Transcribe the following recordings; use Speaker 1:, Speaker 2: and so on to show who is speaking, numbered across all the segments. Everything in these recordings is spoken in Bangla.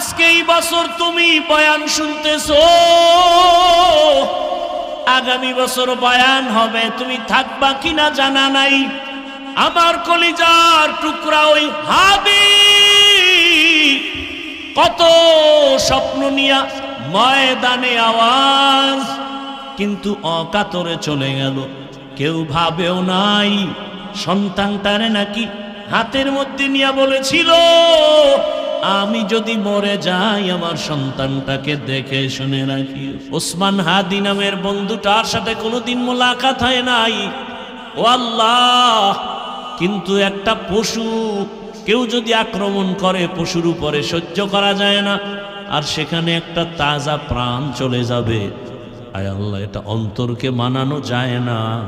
Speaker 1: আজকে এই বছর তুমি বয়ান শুনতেছ। আগামী বছর বয়ান হবে, তুমি থাকবা কিনা জানা নাই। আমার কলিজার টুকরা ওই হাবি কত স্বপ্ন নিয়া ময়দানে আওয়াজ, কিন্তু অকাতরে চলে গেল। কেউ ভাবেও নাই, সন্তানটারে নাকি হাতের মধ্যে নিয়া বলেছিল আমি যদি মরে যাই, আমার সন্তানটাকে দেখে শুনে রাখি। ওসমান হাদি নামের বন্ধুটার সাথে কোনোদিন মোলাকাত হয় নাই। ও আল্লাহ, কিন্তু একটা পশু, কেউ যদি আক্রমণ করে, পশুর উপরে সহ্য করা যায় না। আর সেখানে একটা তাজা প্রাণ চলে যাবে। আয় আল্লাহ, এটা অন্তরকে মানানো যায় না।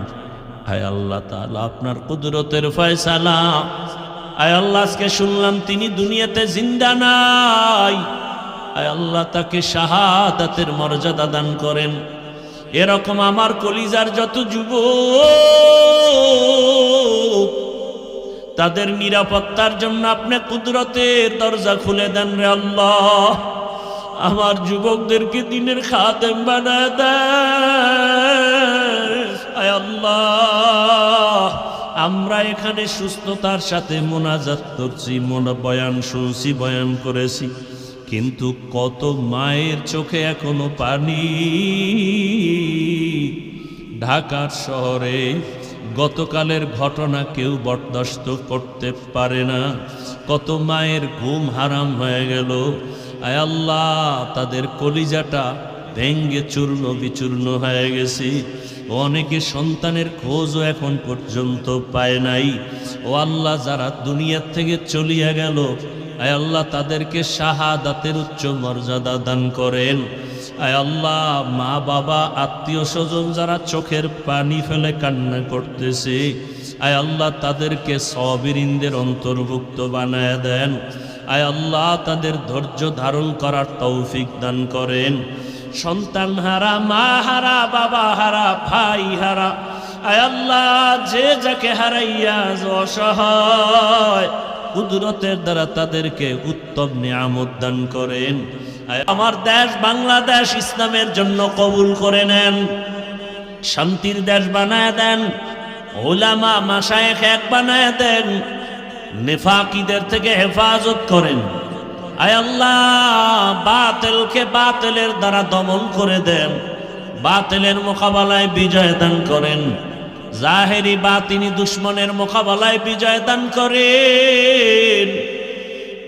Speaker 1: আয় আল্লাহ তাআলা, আপনার কুদরতের ফয়সালা আয় আল্লাহ, আজকে শুনলাম তিনি দুনিয়াতে জিন্দা নাই। আয় আল্লাহ, তাকে শাহাদাতের মর্যাদা দান করেন। এরকম আমার কলিজার যত যুবক, তাদের নিরাপত্তার জন্য আপনি কুদরতের দরজা খুলে দেন রে আল্লাহ। আমার যুবকদেরকে দিনের খাতেম বানায় দেয়। আল্লাহ আমরা এখানে সুস্থতার সাথে মোনাজাত করছি, মোনা বয়ান শুনছি, বয়ান করেছি। কিন্তু কত মায়ের চোখে এখনও পানি। ঢাকার শহরে গতকালের ঘটনা কেউ বরদাস্ত করতে পারে না। কত মায়ের ঘুম হারাম হয়ে গেল। আয় আল্লাহ, তাদের কলিজাটা ভেঙ্গে চূর্ণ বিচূর্ণ হয়ে গেছি। অনেকে সন্তানের খোঁজও এখন পর্যন্ত পায় নাই। ও আল্লাহ যারা দুনিয়ার থেকে চলিয়া গেল, আয় আল্লাহ তাদেরকে শাহাদাতের উচ্চ মর্যাদা দান করেন। আয় আল্লাহ, মা, বাবা, আত্মীয় স্বজন যারা চোখের পানি ফেলে কান্না করতেছে, আয় আল্লাহ তাদেরকে সবিরিনদের অন্তর্ভুক্ত বানায় দেন। আয় আল্লাহ তাদের ধৈর্য ধারণ করার তৌফিক দান করেন। সন্তান হারা, মা হারা, বাবা হারা, ভাই হারা। আল্লাহ, যে যাকে হারাইয়া অসহায়, কুদরতের দ্বারা তাদেরকে উত্তম নিয়ামত দান করেন। আমার দেশ বাংলাদেশ ইসলামের জন্য কবুল করে নেন। শান্তির দেশ বানায় দেন। ওলামা মাসায়েখ এক বানায় দেন। নেফাকিদের থেকে হেফাজত করেন। আয় আল্লাহ, বাতেলকে বাতেলের দ্বারা দমন করে দেন। বাতেলের মোকাবেলায় বিজয় দান করেন। জাহেরি বাতিনি দুশ্মনের মোকাবেলায় বিজয় দান করেন।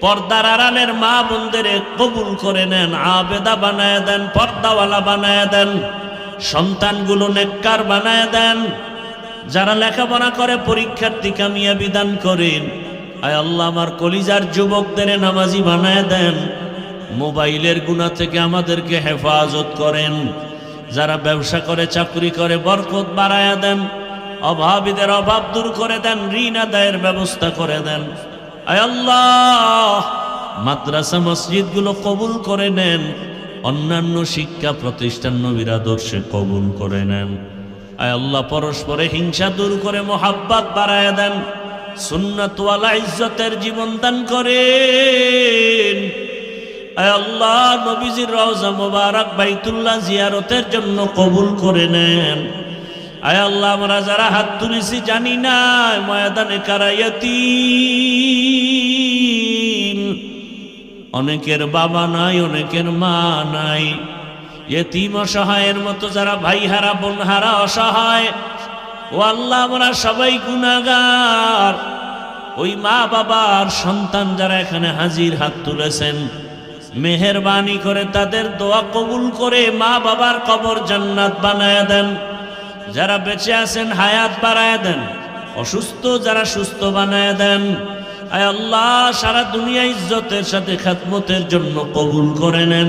Speaker 1: পর্দার আড়ালের মা বোনদের কবুল করে নেন, আবেদা বানায় দেন, পর্দাওয়ালা বানায় দেন, সন্তানগুলো নেককার বানায় দেন। যারা লেখাপড়া করে পরীক্ষার্থী কামিয়া বিধান করেন। আয় আল্লাহ, আমার কলিজার যুবকদের নামাজি বানায় দেন। মোবাইলের গুণা থেকে আমাদেরকে হেফাজত করেন। যারা ব্যবসা করে, চাকরি করে, বরকত বাড়ায় দেন, অভাবীদের অভাব দূর করে দেন, ঋণ আদায়ের ব্যবস্থা করে দেন। আয় আল্লাহ, মাদ্রাসা মসজিদগুলো কবুল করে নেন, অন্যান্য শিক্ষা প্রতিষ্ঠান নবীর আদর্শে কবুল করে নেন। আয় আল্লাহ, পরস্পরে হিংসা দূর করে মোহাব্বাত বাড়ায় দেন। সুন্নাতওয়ালা ইজ্জতের জীবন দান করেন। আল্লাহ, নবীজির রওজা মোবারক বাইতুল্লাহ জিয়ারতের জন্য কবুল করে নেন। আয় আল্লাহ, আমরা যারা হাত তুলেছি জানি না, ময়দানে কারাইয়াতি অনেকের বাবা নাই, অনেকের মা নাই। এতিম অসহায়ের মতো যারা ভাই হারা বোন হারা অসহায় ও আল্লাহ, আমরা সবাই গুণাগার ওই মা বাবার সন্তান যারা এখানে হাজির হাত তুলেছেন, মেহরবানি করে তাদের দোয়া কবুল করে মা বাবার কবর জান্নাত বানায় দেন। যারা বেঁচে আছেন, হায়াত বাড়ায় দেন। অসুস্থ যারা সুস্থ বানায় দেন। আয় আল্লাহ, সারা দুনিয়া ইজ্জতের সাথে খাতমতের জন্য কবুল করে নেন।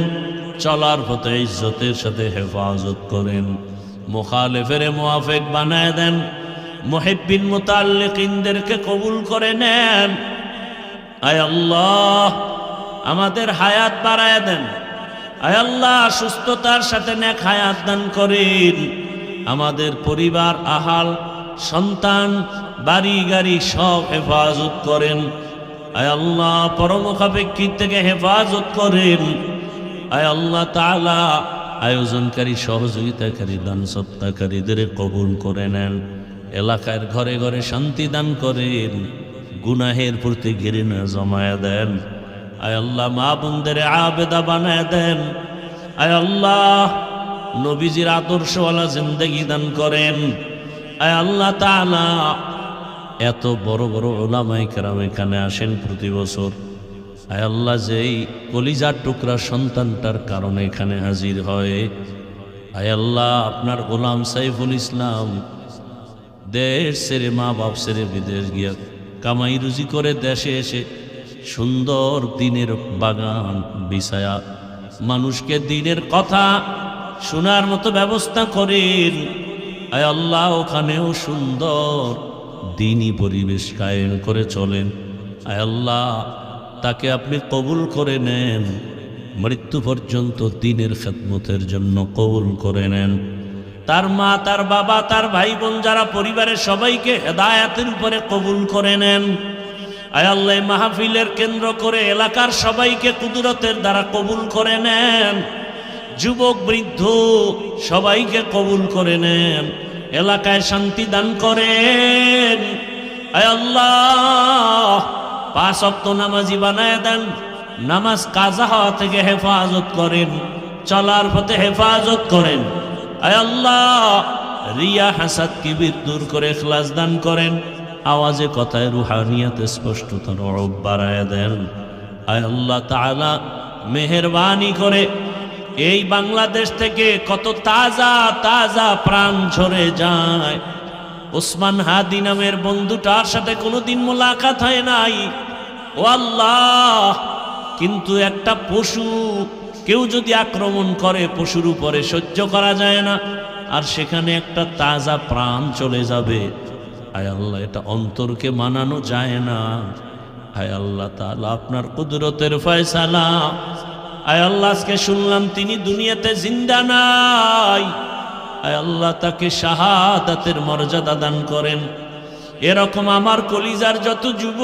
Speaker 1: চলার পথে ইজ্জতের সাথে হেফাজত করেন। মোখালেফেরে মোয়াফেক বানায় দেন। মোহেব্বিন মোতাল্লিকিনদেরকে কবুল করে নেন। আয় আল্লাহ, আমাদের হায়াত বাড়ায় দেন। আয় আল্লাহ, সুস্থতার সাথে নেক হায়াত দান করেন। আমাদের পরিবার, আহাল, সন্তান, বাড়ি, গাড়ি সব হেফাজত করেন। আয় আল্লাহ পরমুখাপেক্ষিক থেকে হেফাজত করেন। আয় আল্লাহ তাআলা আয়োজনকারী, সহযোগিতাকারী, দান সত্তাকারীদের কবুল করে নেন। এলাকার ঘরে ঘরে শান্তি দান করেন। গুনাহের প্রতি ঘৃণা জমায়া দেন। আয় আল্লাহ, মা বোনদের আবেদা বানায় দেন। আয় আল্লাহ, নবীজির আদর্শওয়ালা জিন্দগি দান করেন। আয় আল্লাহ তাআলা, এত বড় বড় ওলামাই কেরাম এখানে আসেন প্রতি বছর। আল্লাহ যেই কলিজার টুকরা সন্তানটার কারণে এখানে হাজির হয়। আয় আল্লাহ, আপনার গোলাম সাইফুল ইসলাম দেশ সেরে মা বাপ সেরে বিদেশ গিয়া কামাই রুজি করে দেশে এসে সুন্দর দিনের বাগান বিছায়া মানুষকে দিনের কথা শোনার মতো ব্যবস্থা করেন। আয় আল্লাহ, ওখানেও সুন্দর দিনই পরিবেশ কায়েম করে চলেন। আয় আল্লাহ তাকে আপনি কবুল করে নেন। মৃত্যু পর্যন্ত দিনের খেদমতের জন্য কবুল করে নেন। তার মা, তার বাবা, তার ভাই বোন যারা পরিবারের সবাইকে হেদায়াতের উপরে কবুল করে নেন। আয়াল্লাহ মাহফিলের কেন্দ্র করে এলাকার সবাইকে কুদরতের দ্বারা কবুল করে নেন। যুবক, বৃদ্ধ, সবাইকে কবুল করে নেন। এলাকায় শান্তি দান করেন। আয় আল্লাহ পাঁচ অক্ত নামাজি বানায় দেন। নামাজ কাজা হওয়া থেকে হেফাজত করেন, চলার পথে হেফাজত করেন। আল্লাহ, রিয়া হাসাদ কিবির দূর করে খ্লাস দান করেন। আওয়াজে কথায় রুহানিয়াতে স্পষ্টতর অরব বাড়ায় দেন। আয় আল্লাহ তাআলা, মেহরবানি করে এই বাংলাদেশ থেকে কত তাজা তাজা প্রাণ ঝরে যায়। ওসমান হাদি নামের বন্ধুটার সাথে কোনোদিন মোলাকাত হয় নাই। ও আল্লাহ, কিন্তু একটা পশু, কেউ যদি আক্রমণ করে, পশুর উপরে সহ্য করা যায় না, আর সেখানে একটা তাজা প্রাণ চলে যাবে। আয় আল্লাহ, এটা অন্তরকে মানানো যায় না। আয় আল্লাহ তাআলা, আপনার কুদরতের ফয়সালা। আয় আল্লাহ, আজকে শুনলাম তিনি দুনিয়াতে জিন্দা নাই। আয় আল্লাহ, তাকে শাহাদাতের মর্যাদা দান করেন। এরকম আমার কলিজার যত যুব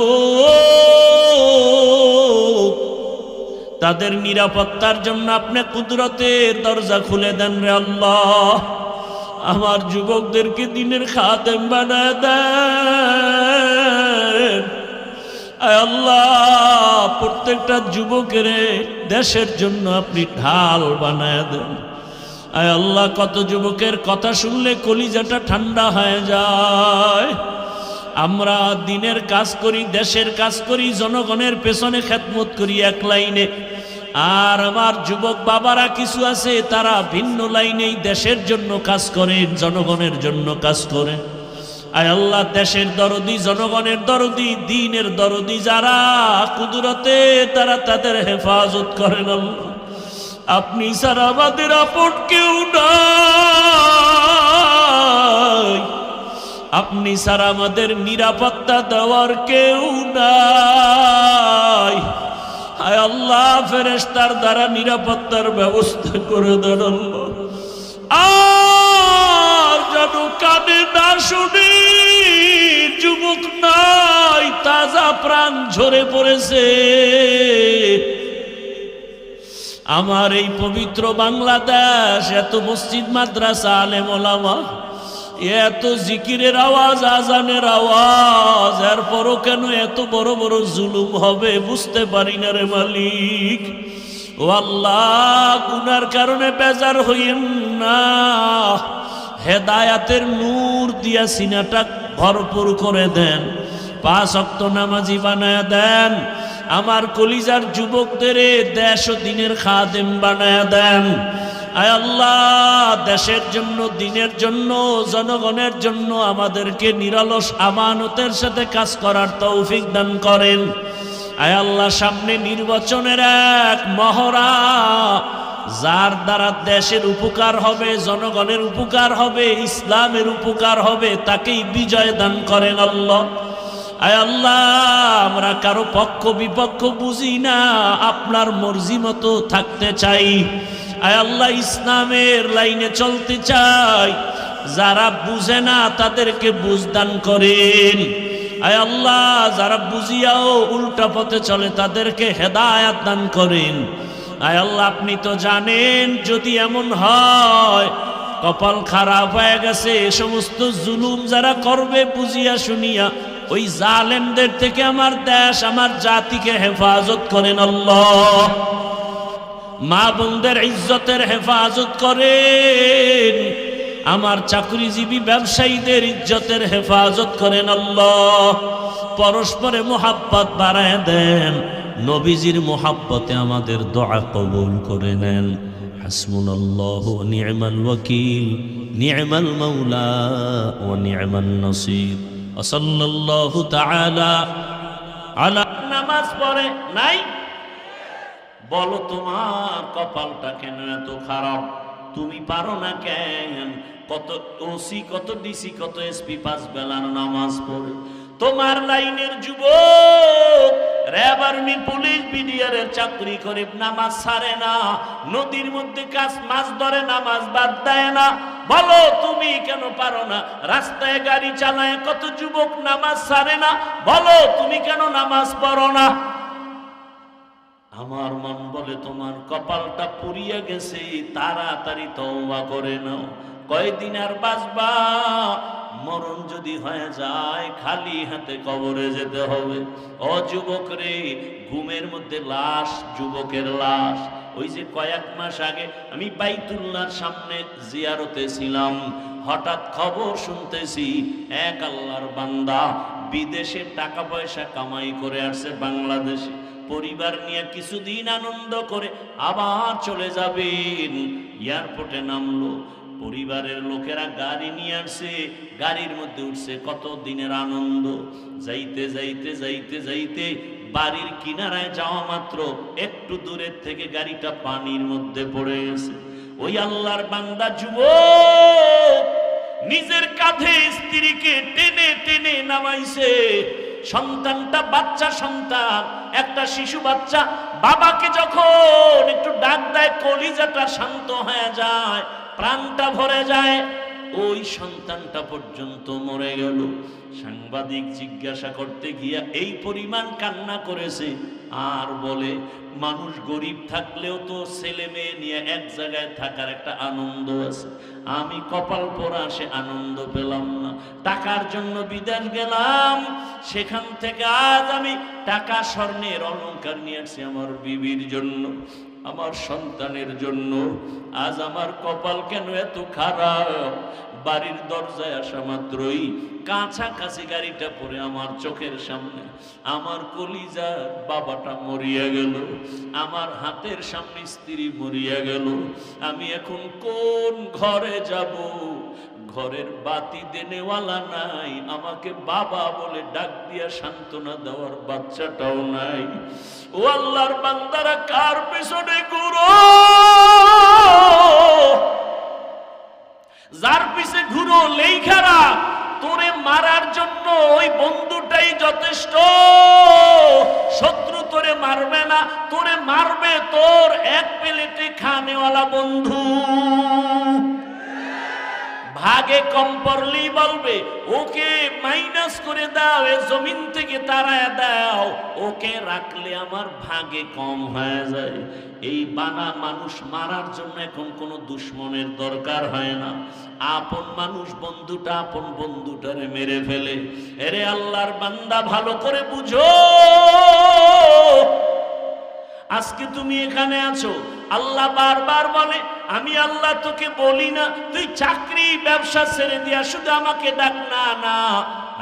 Speaker 1: তাদের নিরাপত্তার জন্য আপনি কুদরতের দরজা খুলে দেন রে আল্লাহ। আমার যুবকদেরকে দিনের খাদেম বানায় দেন। আল্লাহ, প্রত্যেকটা যুবকের দেশের জন্য আপনি ঢাল বানায় দেন। আয় আল্লাহ, কত যুবকের কথা শুনলে কলিজাটা ঠান্ডা হয়ে যায়। আমরা দিনের কাজ করি, দেশের কাজ করি, জনগণের পেছনে খেদমত করি এক লাইনে। আর আমার যুবক বাবারা কিছু আছে, তারা ভিন্ন লাইনেই দেশের জন্য কাজ করেন জনগণের জন্য কাজ করেন আয় আল্লাহ, দেশের দরদি, জনগণের দরদি, দিনের দরদি, যারা কুদরতে, তারা তাদের হেফাজত করেন আল্লাহ। আপনি ছাড়া আমাদের আপন কেউ নাই। আপনি ছাড়া আমাদের নিরাপত্তা দেওয়ার কেউ নাই। হায় আল্লাহ ফেরেস্তার দ্বারা নিরাপত্তার ব্যবস্থা করে আল্লাহ। আর যেন কানে না শুনি, যুবক নাই, তাজা প্রাণ ঝরে পড়েছে। আমার এই পবিত্র বাংলাদেশ, এত মসজিদ, মাদ্রাসা আলেম এত জিকিরের আওয়াজ আজানের আওয়াজ, এরপরও কেন এত বড় বড় জুলুম হবে বুঝতে পারি না রে মালিক। ও আল্লাহ, গুনার কারণে বেজার হইয়েন না। হেদায়াতের নূর দিয়া সিনাটা ভরপুর করে দেন। পাঁচ অক্ত নামাজি বানায় দেন। আমার কলিজার যুবকদের দেশ দিনের খাদেম বানায় দেন। আয় আল্লাহ, দেশের জন্য, দিনের জন্য, জনগণের জন্য আমাদেরকে নিরলস আমানতের সাথে কাজ করার তৌফিক দান করেন। আয় আল্লাহ, সামনে নির্বাচনের এক মহড়া, যার দ্বারা দেশের উপকার হবে, জনগণের উপকার হবে, ইসলামের উপকার হবে, তাকেই বিজয় দান করেন আল্লাহ। আয় আল্লাহ, আমরা কারও পক্ষ বিপক্ষ বুঝি না, আপনার মর্জি মতো থাকতে চাই। আল্লাহ, ইসলামের লাইনে চলতে চাই। যারা বুঝে না, তাদেরকে বুঝদান করেন। আয় আল্লাহ, যারা বুঝিয়াও উল্টা পথে চলে, তাদেরকে হেদায়াত দান করেন। আয় আল্লাহ, আপনি তো জানেন, যদি এমন হয়, কপাল খারাপ হয়ে গেছে, এ সমস্ত জুলুম যারা করবে, বুঝিয়া শুনিয়া, ওই জালেমদের থেকে আমার দেশ, আমার জাতিকে হেফাজত করেন আল্লাহ। মা বোনদের ইজ্জতের হেফাজত করেন। আমার চাকরিজীবী ব্যবসায়ীদের ইজ্জতের হেফাজত করেন আল্লাহ। পরস্পরে মোহাব্বত বাড়ায় দেন। নবীজির মোহাব্বতে আমাদের দোয়া কবুল করে নেন। হাসমুনাল্লাহ ও নিয়মাল ওয়াকিল নিয়মাল মৌলা ও নিয়মাল নসির। ওসল্লাল্লাহু তাআলা আলা নামাজ পড়ে নাই? বলো তোমার কপালটা কেন এত খারাপ? তুমি পারো না কেন? কত ওসি কত ডিসি কত এসপি পাঁচ বেলার নামাজ পড়ে। তোমার লাইনের যুবক, র্যাব আর্মি, পুলিশ বিডিআরের চাকরি করে, নামাজ ছাড়ে না। নদীর মধ্যে কাজ, মাছ ধরে, নামাজ বাদ দেয় না। বলো তুমি কেন পারো না? রাস্তায় গাড়ি চালায় কত যুবক নামাজ ছাড়ে না? বলো তুমি কেন নামাজ পড়ো না? আমার মন বলে তোমার কপালটা পুড়িয়ে গেছে, তাড়াতাড়ি তওবা করে নাও। কয়দিন আর বাঁচবা? মরণ যদি হয়ে যায়, খালি হাতে কবরে যেতে হবে। ও যুবক রে, ঘুমের মধ্যে লাশ, যুবকের লাশ। ওই যে কয়েক মাস আগে আমি বাইতুল্লাহর সামনে জিয়ারতে ছিলাম, হঠাৎ খবর শুনতেছি, এক আল্লাহর বান্দা বিদেশে টাকা পয়সা কামাই করে আসছে বাংলাদেশে। পরিবার নিয়ে কিছুদিন আনন্দ করে আবার চলে যাবেন। এয়ারপোর্টে নামলো, পরিবারের লোকেরা গাড়ি নিয়ে আসছে গাড়ির মধ্যে উঠছে কত দিনের আনন্দ। যাইতে যাইতে যাইতে যাইতে বাড়ির কিনারায় যাওয়া মাত্র একটু দূরের থেকে গাড়িটা পানির মধ্যে পড়ে গেছে। ওই আল্লাহর বান্দা যুবক, নিজের কাঁধে স্ত্রীকে টেনে টেনে নামাইছে। সন্তানটা বাচ্চা সন্তান, একটা শিশু বাচ্চা, বাবাকে যখন একটু ডাক দেয়, কলিজাটা শান্ত হয়ে যায়, প্রাণটা ভরে যায়, ওই সন্তানটা পর্যন্ত মরে গেল। সাংবাদিক জিজ্ঞাসা করতে গিয়া এই পরিমাণ কান্না করেছে। আর বলে, মানুষ গরিব থাকলেও তো ছেলে মেয়ে নিয়ে এক জায়গায় থাকার একটা আনন্দ আছে। আমি কপাল পরা সে আনন্দ পেলাম না। টাকার জন্য বিদেশ গেলাম। সেখান থেকে আজ আমি টাকা স্বর্ণের অলঙ্কার নিয়ে আসছি আমার বিবির জন্য। আমার সন্তানের জন্য। আজ আমার কপাল কেন এত খারাপ? বাড়ির দরজায় আসা মাত্রই কাছাকাছি গাড়িটা পরে আমার চোখের সামনে। আমার কলিজা বাবাটা মরিয়া গেল। আমার হাতের সামনে স্ত্রী মরিয়া গেল। আমি এখন কোন ঘরে যাব? ঘরের বাতি দেনেওয়ালা নাই, আমাকে বাবা বলে ডাক দিয়া সান্ত্বনা দেওয়ার বাচ্চাটাও নাই। ও আল্লাহর বান্দারা, কার পেছনে ঘুরো? যার পিছে ঘুরো, লেইখারা, তোরে মারার জন্য ওই বন্ধুটাই যথেষ্ট। শত্রু তোরে মারবে না, তোরে মারবে তোর এক প্লেটে খানেওয়ালা বন্ধু। ভাগে কম পড়লেই বলবে, ওকে মাইনাস করে দাও, এ জমিন থেকে তারায় দাও, ওকে রাখলে আমার ভাগে কম হয়ে যায়। এই বানা মানুষ মারার জন্য এখন কোনো দুশ্মনের দরকার হয় না। আপন মানুষ বন্ধুটা আপন বন্ধুটারে মেরে ফেলে। এরে আল্লাহর বান্দা ভালো করে বুঝো। আজকে তুমি এখানে আছো। আল্লাহ বারবার বলে, আমি আল্লাহ তোকে বলি না, তুই চাকরি, ব্যবসা ছেড়ে দিয়া শুধু আমাকে ডাক, না না।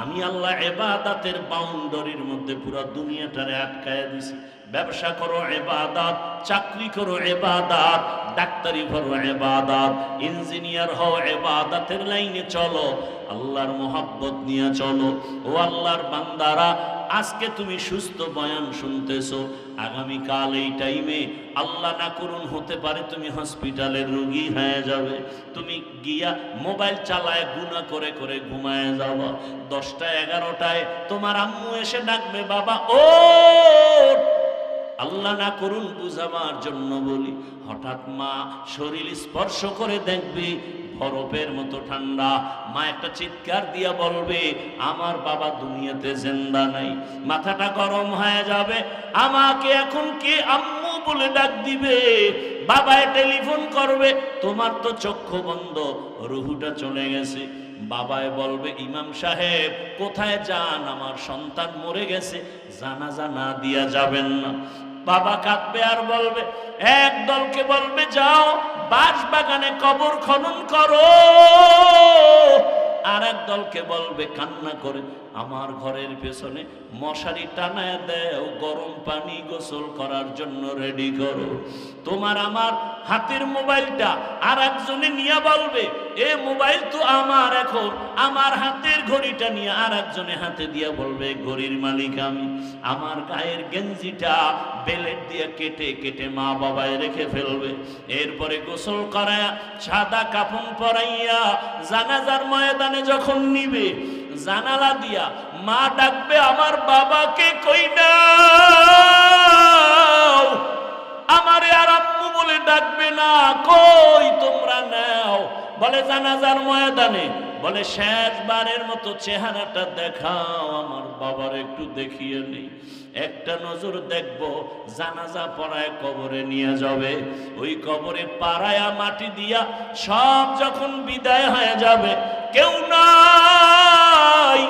Speaker 1: আমি আল্লাহ এবাদাতের বাউন্ডারির মধ্যে পুরো দুনিয়াটারে আটকায় দিছি। ব্যবসা করো এবাদাত, চাকরি করো এবাদাত, ডাক্তারি করো এবাদাত, ইঞ্জিনিয়ার হও এবাদাতের লাইনে চলো, আল্লাহর মোহাব্বত নিয়ে চলো। ও আল্লাহর বান্দারা আজকে তুমি সুস্থ বয়ান শুনতেছ, আগামীকাল এই টাইমে আল্লাহ না করুন হতে পারে তুমি হসপিটালের রোগী হয়ে যাবে। তুমি গিয়া মোবাইল চালায় গুণা করে করে ঘুমায় যাওয়া দশটা, এগারোটায় তোমার আম্মু এসে ডাকবে, বাবা ও আল্লাহ না করুন বুঝাবার জন্য বলি। হঠাৎ মা শরীর স্পর্শ করে দেখবে বরফের মতো ঠান্ডা। মা একটা চিৎকার দিয়া বলবে, আমার বাবা দুনিয়াতে জেন্দা নাই, মাথাটা গরম হয়ে যাবে। আমাকে এখন কে আম্মু বলে ডাক দিবে? বাবায় টেলিফোন করবে, তোমার তো চক্ষু বন্ধ, রুহুটা চলে গেছে। বাবায় বলবে, ইমাম সাহেব, কোথায় যান? আমার সন্তান মরে গেছে, জানাজা না দিয়া যাবেন না। বাবা কাঁদবে আর বলবে, এক দলকে বলবে, যাও বাঁশ বাগানে কবর খনন করো। আর এক দলকে বলবে, কান্না করে আমার ঘরের পেছনে মশারি টানায় দেও, গরম পানি গোসল করার জন্য রেডি করো। তোমার আমার হাতের মোবাইলটা আর একজনে নিয়ে বলবে, এ মোবাইল তো আমার এখন। আমার হাতের ঘড়িটা নিয়ে আর একজনে হাতে দিয়ে বলবে, ঘড়ির মালিক আমি। আমার গায়ের গেঞ্জিটা বেলেট দিয়ে কেটে কেটে মা বাবায় রেখে ফেলবে। এরপরে গোসল করায়া, সাদা কাপন পরাইয়া জানাজার ময়দানে যখন নিবে জানালা দিয়া মা ডাকবে, আমার বাবাকে কই না আমারে আর আম্মু বলে ডাকবে না, কই তোমরা নাও? বলে জানাজার ময়দানে, বলে, শেষবারের মতো চেহারাটা দেখাও, আমার বাবার একটু দেখিয়ে নেই। একটা নজর দেখব, জানাজা পড়ায় কবরে নিয়ে যাবে। ওই কবরে পাড়ায়া মাটি দিয়া সব যখন বিদায় হয়ে যাবে, কেউ নাই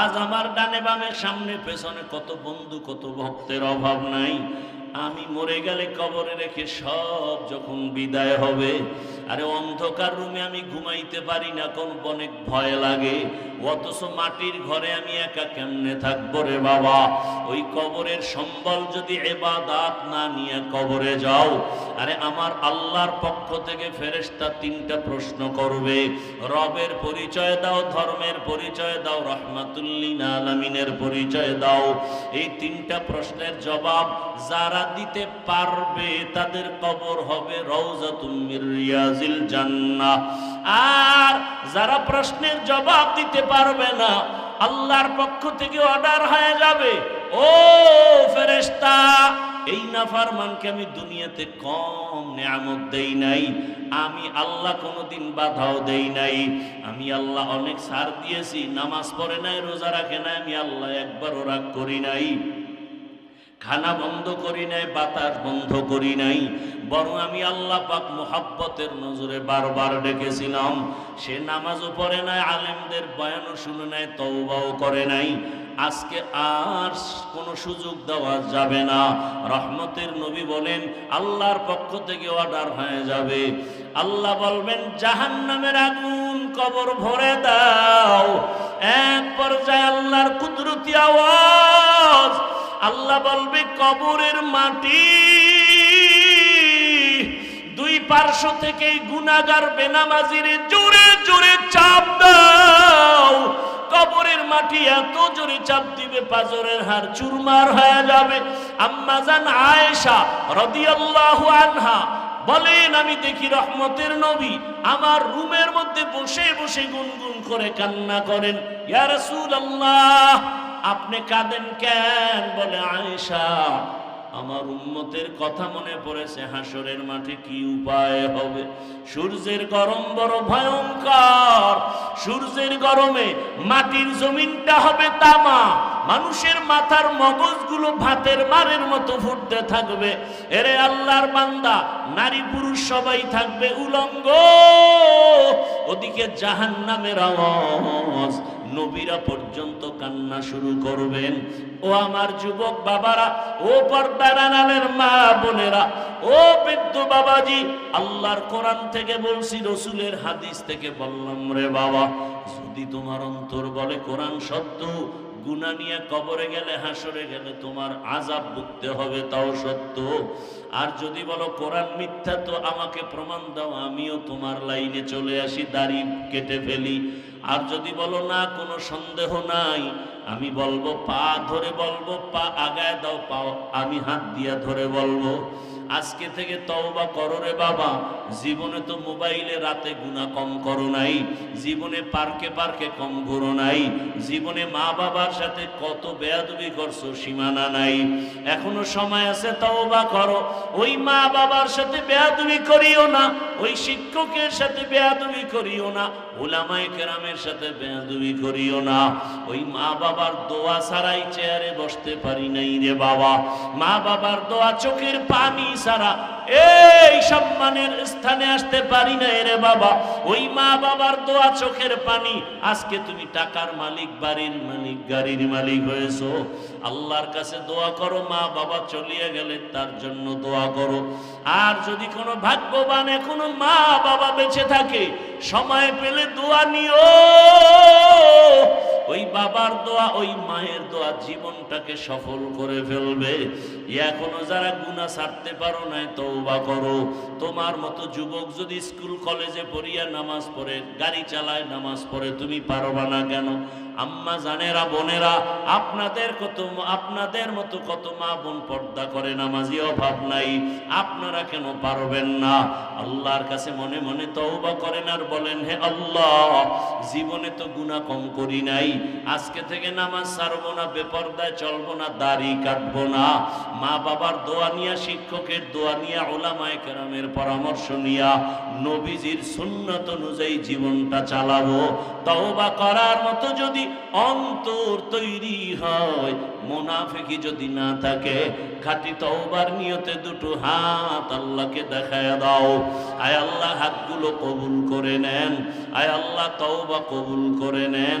Speaker 1: আজ আমার ডানে বামে, সামনে, পেছনে কত বন্ধু, কত ভক্তের অভাব নাই। আমি মরে গেলে কবরে রেখে সব যখন বিদায় হবে আরে অন্ধকার রুমে আমি ঘুমাইতে পারি না, কোন অনেক ভয় লাগে। অথচ মাটির ঘরে আমি একা কেমনে থাকব রে বাবা? ওই কবরের সম্বল যদি এবাদাত না নিয়ে কবরে যাও, আরে আমার আল্লাহর পক্ষ থেকে ফেরেশতা তিনটা প্রশ্ন করবে। রবের পরিচয় দাও, ধর্মের পরিচয় দাও রহমাতুল্লিন আলমিনের পরিচয় দাও। এই তিনটা প্রশ্নের জবাব যারা দিতে পারবে তাদের কবর হবে রওজাতুম মির রিয়াজিল জান্নাহ। আর যারা প্রশ্নের জবাব দিতে পারবে না, আল্লাহর পক্ষ থেকে অর্ডার হয়ে যাবে। ও ফেরেশতা, এই নাফারমানকে আমি দুনিয়াতে কম নিয়ামত দেই নাই। আমি আল্লাহ কোনোদিন বাধাও দেই নাই। আমি আল্লাহ অনেক সার দিয়েছি, নামাজ পড়ে নাই, রোজা রাখে নাই, আমি আল্লাহ একবারও রাগ করি নাই। খানা বন্ধ করি নাই, বাতাস বন্ধ করি নাই। বরং আমি আল্লাহ পাক মোহাব্বতের নজরে বারবার ডেকেছিলাম। সে নামাজও পড়ে নাই, আলেমদের বয়ানও শুনে নাই, তওবাও করে নাই। আজকে আর কোনো সুযোগ দেওয়া যাবে না। রহমতের নবী বলেন, আল্লাহর পক্ষ থেকে অর্ডার হয়ে যাবে। আল্লাহ বলবেন, জাহান্নামের আগুন কবর ভরে দাও। এক পর্যায়ে আল্লাহর কুদরতি আওয়াজ আল্লাহ বলবে, কবরের মাটি দুই পার্শ্ব থেকে গুনাগার বেনামাজিরে জোরে জোরে চাপ দাও। কবরের মাটি এত জোরে চাপ দিবে, পাজরের হার চুরমার হয়ে যাবে। আম্মাজান আয়েশা রাদিয়াল্লাহু আনহা বলেন, আমি দেখি রহমতের নবী আমার রুমের মধ্যে বসে বসে গুনগুন করে কান্না করেন। ইয়া রাসূলুল্লাহ আপনি কাঁদেন কেন? বলে আয়েশা, আমার উম্মতের কথা মনে পড়েছে, হাসরের মাঠে কি উপায় হবে? সূর্যের গরম বড় ভয়ঙ্কর। সূর্যের গরমে মাটির জমিনটা হবে তামা। মানুষের মাথার মগজগুলো ভাতের মারের মতো ফুটতে থাকবে। এরে আল্লাহর বান্দা, নারী পুরুষ সবাই থাকবে উলঙ্গ। ওদিকে জাহান নামের আওয়াজ নবীরা পর্যন্ত কান্না শুরু করবেন। ও আমার যুবক বাবারা, ও পর্দার আনালের মা বোনেরা, ও বৃদ্ধ বাবাজি, আল্লাহর কোরআন থেকে বলছি, রসুলের হাদিস থেকে বললাম রে বাবা, যদি তোমার অন্তর বলে কোরআন সত্য গুনা নিয়ে কবরে গেলে হাসরে গেলে তোমার আজাব ভুগতে হবে, তাও সত্য। আর যদি বলো, কোরআন মিথ্যা, তো আমাকে প্রমাণ দাও, আমিও তোমার লাইনে চলে আসি, দাড়ি কেটে ফেলি। আর যদি বলো, না, কোনো সন্দেহ নাই, আমি বলব, পা ধরে বলব, পা আগায় দাও, পাও, আমি হাত দিয়া ধরে বলব। আজকে থেকে তওবা করো রে বাবা। জীবনে তো মোবাইলে রাতে গুণা কম করো নাই। জীবনে পার্কে পার্কে কম ঘুরো নাই। জীবনে মা বাবার সাথে কত বেয়াদবি করছ, সীমানা নাই। এখনও সময় আছে, তওবা করো। ওই মা বাবার সাথে বেয়াদবি করিও না। ওই শিক্ষকের সাথে বেয়াদবি করিও না। ওলামায়ে কেরামের সাথে বেঁধুবি করিও না। ওই মা বাবার দোয়া ছাড়াই চেয়ারে বসতে পারি নাই রে বাবা। মা বাবার দোয়া চোখের পানি ছাড়া এই সম্মানের স্থানে আসতে পারি না রে বাবা। ওই মা বাবার দোয়া চোখের পানি। আজকে তুমি টাকার মালিক, বাড়ির মালিক, গাড়ির মালিক হয়েছো। আল্লাহর কাছে দোয়া করো, মা বাবা চলিয়ে গেলে তার জন্য দোয়া করো। আর যদি কোনো ভাগ্যবান এখনও মা বাবা বেঁচে থাকে, সময় পেলে দোয়া নিও। ওই বাবার দোয়া, ওই মায়ের দোয়া জীবনটাকে সফল করে ফেলবে। এখনও যারা গুণা ছাড়তে পারো নাই, তওবা করো। তোমার মতো যুবক যদি স্কুল, কলেজে পড়িয়া নামাজ পড়ে, গাড়ি চালায় নামাজ পড়ে, তুমি পারবা না কেন? আম্মা, জানেরা, বোনেরা, আপনাদের কত আপনাদের মতো কত মা বোন পর্দা করে, নামাজি অভাব নাই। আপনারা কেন পারবেন না? আল্লাহর কাছে মনে মনে তওবা করেন আর বলেন, হে আল্লাহ, জীবনে তো গুনাহ কম করি নাই। আজকে থেকে নামাজ ছাড়বো না, বেপর্দায় চলবো না, দাড়ি কাটবো না। মা বাবার দোয়া নিয়া, শিক্ষকের দোয়া নিয়া ওলামায়ে কেরামের পরামর্শ নিয়া নবীজির সুন্নত অনুযায়ী জীবনটা চালাবো। তওবা করার মতো যদি অন্তর তৈরি হয়, মোনাফিকি যদি না থাকে, খাঁটি তওবার নিয়তে দুটো হাত আল্লাহকে দেখায় দাও। আয় আল্লাহ, হাতগুলো কবুল করে নেন। আয় আল্লাহ, তওবা কবুল করে নেন।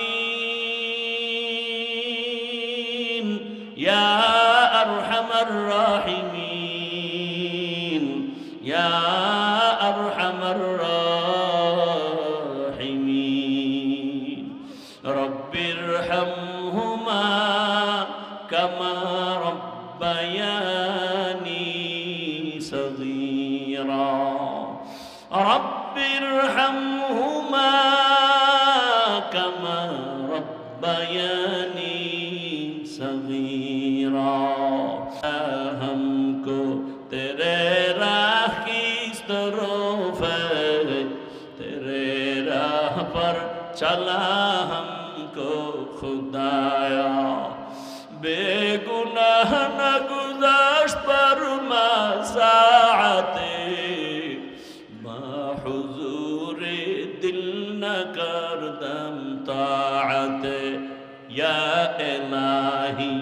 Speaker 1: يا أرحم الراحمين يا इलाही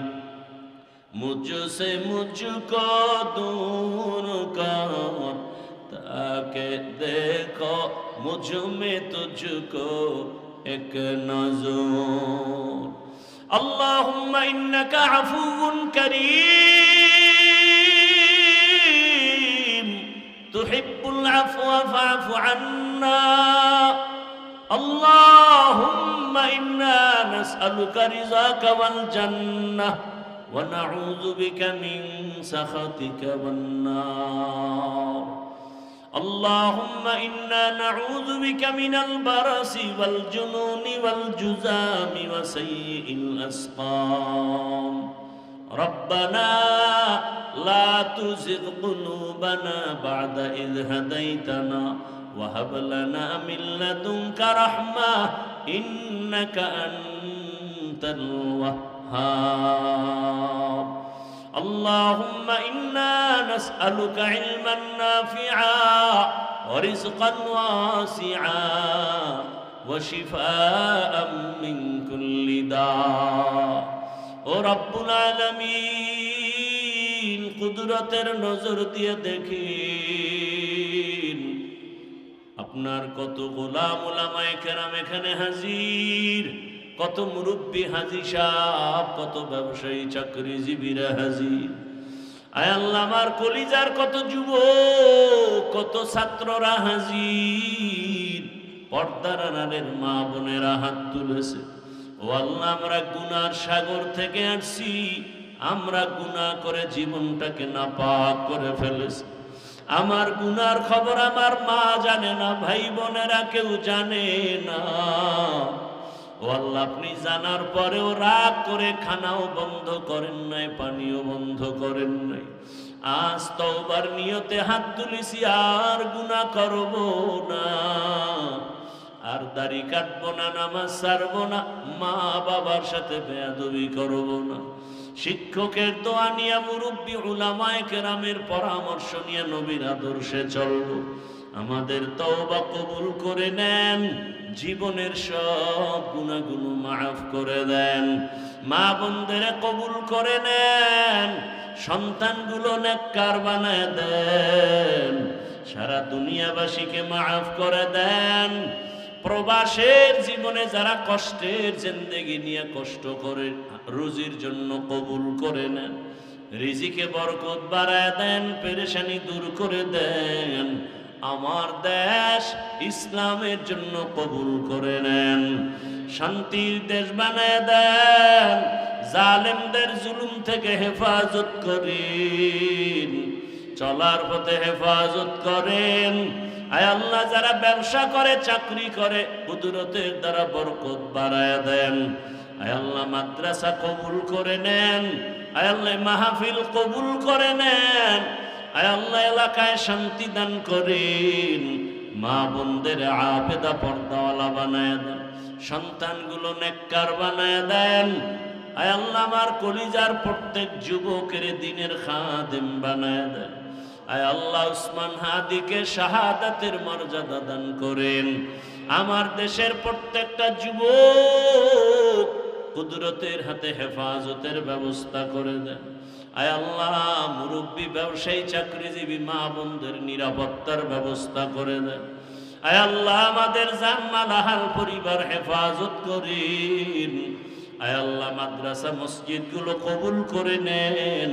Speaker 1: मुझसे मुझको दूर कर ताकि देखो मुझ में तुझको एक नजर اللهم إنك عفو كريم تحب العفو فاعف عنا اللهم إنا نسألك رضاك والجنة ونعوذ بك من سخطك والنار. اللهم إنا نعوذ بك من البرس والجنون والجزام وسيء الأسقام. ربنا لا تزغ قلوبنا بعد إذ هديتنا وهب لنا من لدنك رحمة إنك أنت الوهاب اللهم إنا نسألك علما نافعا ورزقا واسعا وشفاء من كل داء ও রব্বুল আলামিন কুদরতের নজর দিয়ে দেখিন আপনার কত গোলাম ওলামায়ে কেরাম এখানে হাজির? কত মুরব্বী হাজি সাহ কত ব্যবসায়ী চাকরিজীবীরা হাজির? আয় আল্লাহ, আমার কলিজার কত যুব কত ছাত্ররা হাজির? পর্দার আড়ালের মা বোনেরা হাত তুলেছে। ও আল্লাহ, আমরা গুনার সাগর থেকে আসছি। আমরা গুনাহ করে জীবনটাকে নাপাক করে ফেলেছি। আমার গুনার খবর আমার মা জানে না, ভাই বোনেরা কেউ জানে না। ও আপনি জানার পরেও রাগ করে খানাও বন্ধ করেন নাই, পানিও বন্ধ করেন নাই। আজ তওবার নিয়তে হাত তুলিছি, আর গুনাহ করব না। আর দাড়ি কাটবো না, নামাজ ছাড়বো না, মা বাবার সাথে বেয়াদবি করব না। শিক্ষকের দোয়া নিয়ে মুরব্বী উলামায় কেরামের পরামর্শ নিয়ে নবীর আদর্শে চলবো আমাদের তওবা কবুল করে নেন, জীবনের সব গুণাগুলো মাফ করে দেন। মা বোনদের কবুল করে নেন, সন্তানগুলো নেককার বানায় দেন। সারা দুনিয়াবাসীকে মাফ করে দেন প্রবাসের জীবনে যারা কষ্টের জিন্দেগি নিয়ে কষ্ট করে, রুজির জন্য কবুল করে নেন, রিজিকে বরকত বাড়ায় দেন, পেরেশানি দূর করে দেন, আমার দেশ ইসলামের জন্য কবুল করে নেন, শান্তির দেশ বানায় দেন, জালেমদের জুলুম থেকে হেফাজত করেন, চলার পথে হেফাজত করেন আয় আল্লাহ, যারা ব্যবসা করে, চাকরি করে, কুদরতের দ্বারা বরকত বাড়ায় দেন। আয় আল্লাহ, মাদ্রাসা কবুল করে নেন। আয় আল্লাহ, মাহফিল কবুল করে নেন। আয় আল্লাহ, এলাকায় শান্তি দান করেন। মা বোনদের আবেদা পর্দাওয়ালা বানায় দেন। সন্তানগুলো নেককার বানায় দেন। আয় আল্লাহ, আমার কলিজার প্রত্যেক যুবকের দিনের খাদেম বানায় দেন। আয় আল্লাহ উসমান হাদিকে শাহাদাতের মর্যাদা দান করেন। আমার দেশের প্রত্যেকটা যুবক কুদরতের হাতে হেফাজতের ব্যবস্থা করে দেন। আয় আল্লাহ, মুরব্বী, ব্যবসায়ী, চাকরিজীবী, মা বোনদের নিরাপত্তার ব্যবস্থা করে দেন। আয় আল্লাহ, আমাদের জানমাল, আহাল পরিবার হেফাজত করেন। আয় আল্লাহ, মাদ্রাসা, মসজিদগুলো কবুল করে নেন।